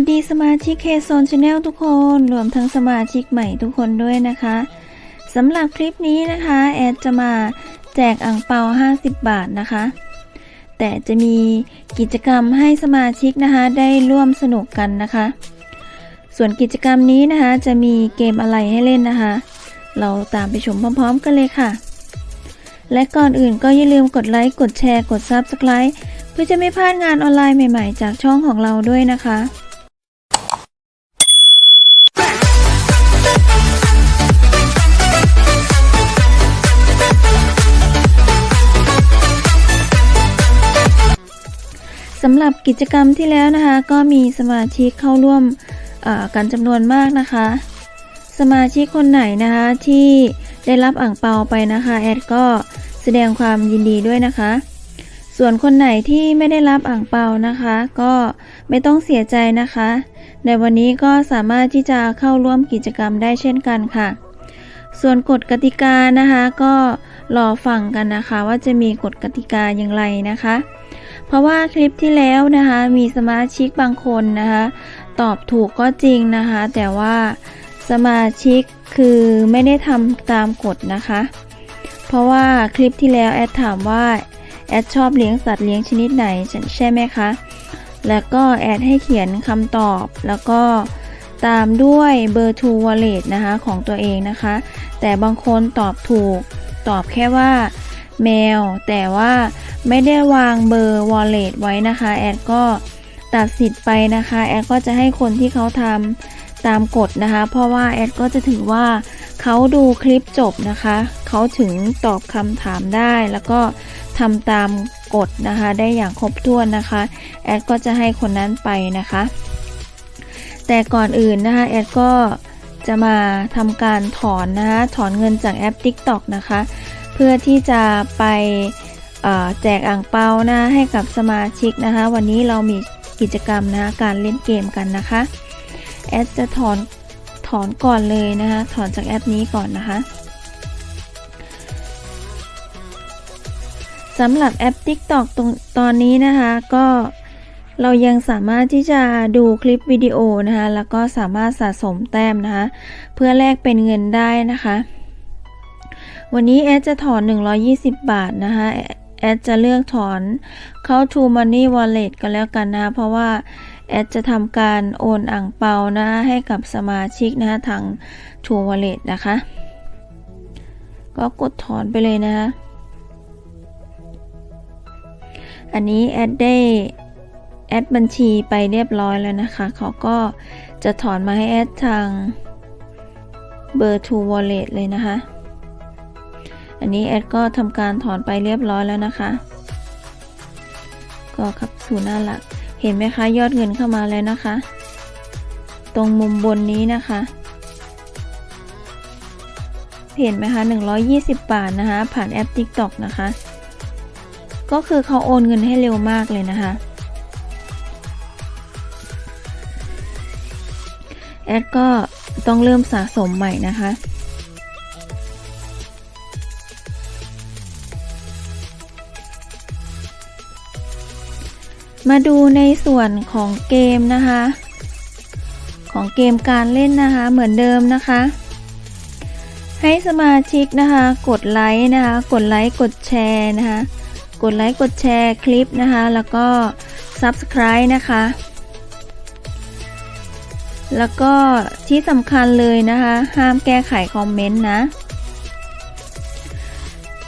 วัสดีสมาชิกเคโซนชาแนลทุกคน รวมทั้งสมาชิกใหม่ทุกคนด้วยนะคะสำหรับคลิปนี้นะคะ แอดจะมาแจกอ่างเปา 50 บาทนะคะ แต่จะมีกิจกรรมให้สมาชิกนะคะได้ร่วมสนุกกันนะคะ ส่วนกิจกรรมนี้นะคะจะมีเกมอะไรให้เล่นนะคะ เราตามไปชมพร้อมๆกันเลยค่ะ และก่อนอื่นก็อย่าลืมกดไลค์ กดแชร์ กด Subscribe เพื่อจะไม่พลาดงานออนไลน์ใหม่ๆ จากช่องของเราด้วยนะคะำหรับกิจกรรมที่แล้วนะคะ ก็มีสมาชิกเข้าร่วมกันจำนวนมากนะคะ สมาชิกคนไหนนะคะที่ได้รับอ่างเปาไปนะคะแอดก็แสดงความยินดีด้วยนะคะ ส่วนคนไหนที่ไม่ได้รับอ่างเปานะคะ ก็ไม่ต้องเสียใจนะคะ ในวันนี้ก็สามารถที่จะเข้าร่วมกิจกรรมได้เช่นกันค่ะ ส่วนกฎกติกานะคะ ก็รอฟังกันนะคะ ว่าจะมีกฎกติกาอย่างไรนะคะ เพราะว่าคลิปที่แล้วนะคะมีสมาชิกบางคนนะคะตอบถูกก็จริงนะคะ แต่ว่าสมาชิกคือไม่ได้ทำตามกฎนะคะ เพราะว่าคลิปที่แล้วแอดถามว่าแอดชอบเลี้ยงสัตว์เลี้ยงชนิดไหนใช่ไหมคะ แล้วก็แอดให้เขียนคำตอบ แล้วก็ตามด้วยเบอร์ to wallet นะคะของตัวเองนะคะ แต่บางคนตอบถูก ตอบแค่ว่าแมว แต่ว่า ไม่ได้วางเบอร์ wallet ไว้นะคะ แอดก็ตัดสิทธิ์ไปนะคะ แอดก็จะให้คนที่เขาทำตามกฎนะคะ เพราะว่าแอดก็จะถือว่าเขาดูคลิปจบนะคะ เขาถึงตอบคำถามได้แล้วก็ทำตามกฎนะคะ ได้อย่างครบถ้วนนะคะ แอดก็จะให้คนนั้นไปนะคะ แต่ก่อนอื่นนะคะ แอดก็จะมาทำการถอนนะคะ ถอนเงินจากแอป TikTok นะคะ เพื่อที่จะไป แจกอ่างเปานะให้กับสมาชิกนะคะ วันนี้เรามีกิจกรรมนะการเล่นเกมกันนะคะแอดจะถอนถอนก่อนเลยนะคะถอนจากแอปนี้ก่อนนะคะสำหรับแอป TikTok ตรงตอนนี้นะคะก็เรายังสามารถที่จะดูคลิปวิดีโอนะคะแล้วก็สามารถสะสมแต้มนะคะเพื่อแลกเป็นเงินได้นะคะ วันนี้แอดจะถอน 120 บาทนะคะ แอดจะเลือกถอนเข้า To Money Wallet กันแล้วกันนะ เพราะว่าแอดจะทำการโอนอ่างเปานะให้กับสมาชิกนะทาง To Wallet นะคะ ก็กดถอนไปเลยนะคะ อันนี้แอดได้แอดบัญชีไปเรียบร้อยแล้วนะคะ เขาก็จะถอนมาให้แอดทางเบอร์ To Wallet เลยนะคะ อันนี้แอดก็ทำการถอนไปเรียบร้อยแล้วนะคะ ก็ครับสู่หน้าหลัก เห็นไหมคะยอดเงินเข้ามาแล้วนะคะ ตรงมุมบนนี้นะคะ เห็นไหมคะ 120 บาทนะคะ ผ่านแอป TikTok นะคะ ก็คือเขาโอนเงินให้เร็วมากเลยนะคะแอดก็ต้องเริ่มสะสมใหม่นะคะ มาดูในส่วนของเกมนะคะ ของเกมการเล่นนะคะเหมือนเดิมนะคะ ให้สมาชิกนะคะ กดไลค์นะคะ กดไลค์กดแชร์นะคะ กดไลค์กดแชร์คลิปนะคะ แล้วก็ Subscribe นะคะ แล้วก็ที่สำคัญเลยนะคะ ห้ามแก้ไขคอมเมนต์นะ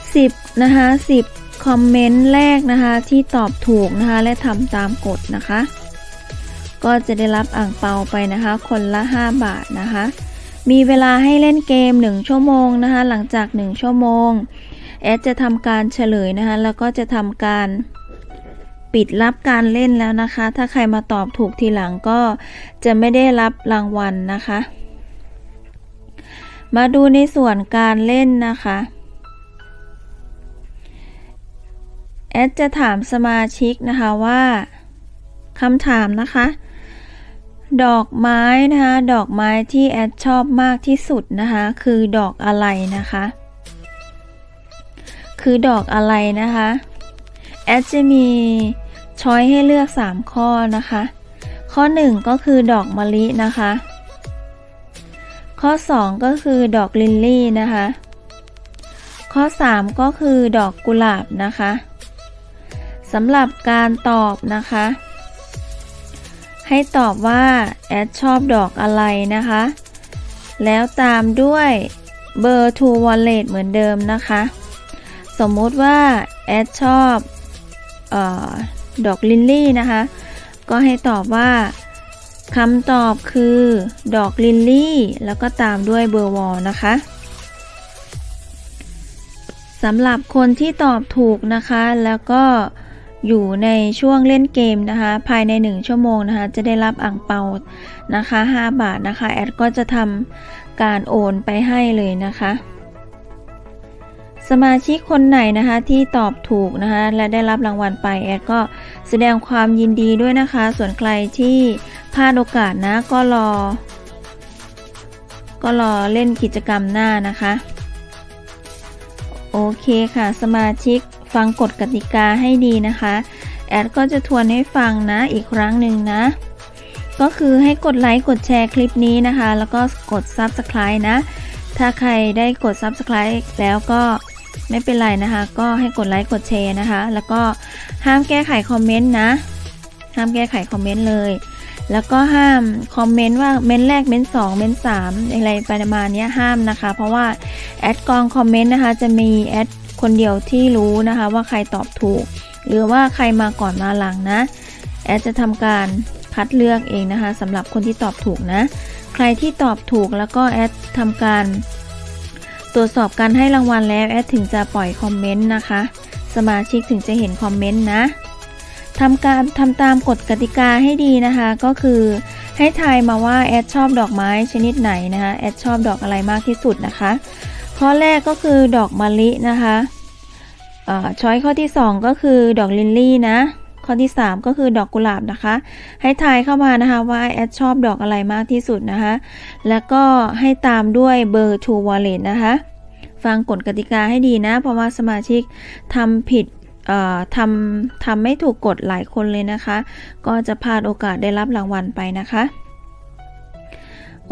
10 นะคะ 10 คอมเมนต์แรกนะคะที่ตอบถูกนะคะและทำตามกฎนะคะ ก็จะได้รับอ่างเปาไปนะคะ คนละ 5 บาทนะคะ มีเวลาให้เล่นเกม 1 ชั่วโมงนะคะ หลังจาก 1 ชั่วโมง แอดจะทำการเฉลยนะคะ แล้วก็จะทำการปิดรับการเล่นแล้วนะคะ ถ้าใครมาตอบถูกทีหลังก็จะไม่ได้รับรางวัลนะคะ มาดูในส่วนการเล่นนะคะ แอดจะถามสมาชิกนะคะว่าคำถามนะคะ ดอกไม้นะคะดอกไม้ที่แอดชอบมากที่สุดนะคะคือดอกอะไรนะคะ คือดอกอะไรนะคะแอดจะมีช้อยให้เลือก 3 ข้อนะคะ ข้อ 1 ก็คือดอกมะลินะคะ ข้อ 2 ก็คือดอกลิลลี่นะคะ ข้อ 3 ก็คือดอกกุหลาบนะคะ สำหรับการตอบนะคะ ให้ตอบว่าแอดชอบดอกอะไรนะคะ แล้วตามด้วยเบอร์ to wallet เหมือนเดิมนะคะ สมมุติว่าแอดชอบออดอกลิลลี่นะคะ ก็ให้ตอบว่าคำตอบคือดอกลิลลี่ แล้วก็ตามด้วยเบอร์วอลนะคะสำหรับคนที่ตอบถูกนะคะ แล้วก็ อยู่ในช่วงเล่นเกมนะคะ ภายใน 1 ชั่วโมงนะคะ จะได้รับอ่างเปานะคะ 5 บาทนะคะ แอดก็จะทำการโอนไปให้เลยนะคะ สมาชิกคนไหนนะคะที่ตอบถูกนะคะ และได้รับรางวัลไป แอดก็แสดงความยินดีด้วยนะคะ ส่วนใครที่พลาดโอกาสนะก็รอ ก็รอเล่นกิจกรรมหน้านะคะ โอเคค่ะ สมาชิก ฟังกฎกติกาให้ดีนะคะ แอดก็จะทวนให้ฟังนะอีกครั้งหนึ่งนะ ก็คือให้กดไลค์กดแชร์คลิปนี้นะคะ แล้วก็กด Subscribe นะ ถ้าใครได้กด Subscribe แล้วก็ไม่เป็นไรนะคะ ก็ให้กดไลค์กดแชร์นะคะ แล้วก็ห้ามแก้ไขคอมเมนต์นะ ห้ามแก้ไขคอมเมนต์เลย แล้วก็ห้ามคอมเมนต์ว่าเม้นต์แรกเม้นต์สองเม้นต์สามอะไรประมาณนี้ห้ามนะคะ เพราะว่าแอดกองคอมเมนต์นะคะจะมีแอด คนเดียวที่รู้นะคะว่าใครตอบถูก หรือว่าใครมาก่อนมาหลังนะ แอดจะทำการคัดเลือกเองนะคะสำหรับคนที่ตอบถูกนะ ใครที่ตอบถูกแล้วก็แอดทำการ ตรวจสอบการให้รางวัลแล้วแอดถึงจะปล่อยคอมเมนต์นะคะ สมาชิกถึงจะเห็นคอมเมนต์นะทำการทำตามกฎกติกาให้ดีนะคะ ก็คือให้ทายมาว่าแอดชอบดอกไม้ชนิดไหนนะคะแอดชอบดอกอะไรมากที่สุดนะคะ ข้อแรกก็คือดอกมะลินะคะช้อยข้อที่ 2 ก็คือดอกลิลลี่นะ ข้อที่ 3 ก็คือดอกกุหลาบนะคะ ให้ทายเข้ามานะคะว่าแอดชอบดอกอะไรมากที่สุดนะคะ แล้วก็ให้ตามด้วยเบอร์ to wallet นะคะ ฟังกฎกติกาให้ดีนะ เพราะว่าสมาชิกทำผิดทำทำไม่ถูกกฎหลายคนเลยนะคะ ก็จะพลาดโอกาสได้รับรางวัลไปนะคะ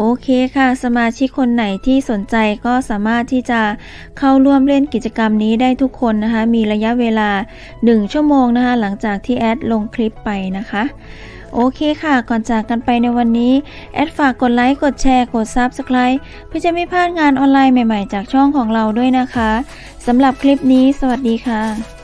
โอเคค่ะ สมาชิกคนไหนที่สนใจก็สามารถที่จะเข้าร่วมเล่นกิจกรรมนี้ได้ทุกคนนะคะ มีระยะเวลา 1 ชั่วโมงนะคะ หลังจากที่แอดลงคลิปไปนะคะโอเคค่ะ ก่อนจากกันไปในวันนี้ แอดฝากกดไลค์ กดแชร์ กด Subscribe เพื่อจะไม่พลาดงานออนไลน์ใหม่ๆ จากช่องของเราด้วยนะคะ สำหรับคลิปนี้ สวัสดีค่ะ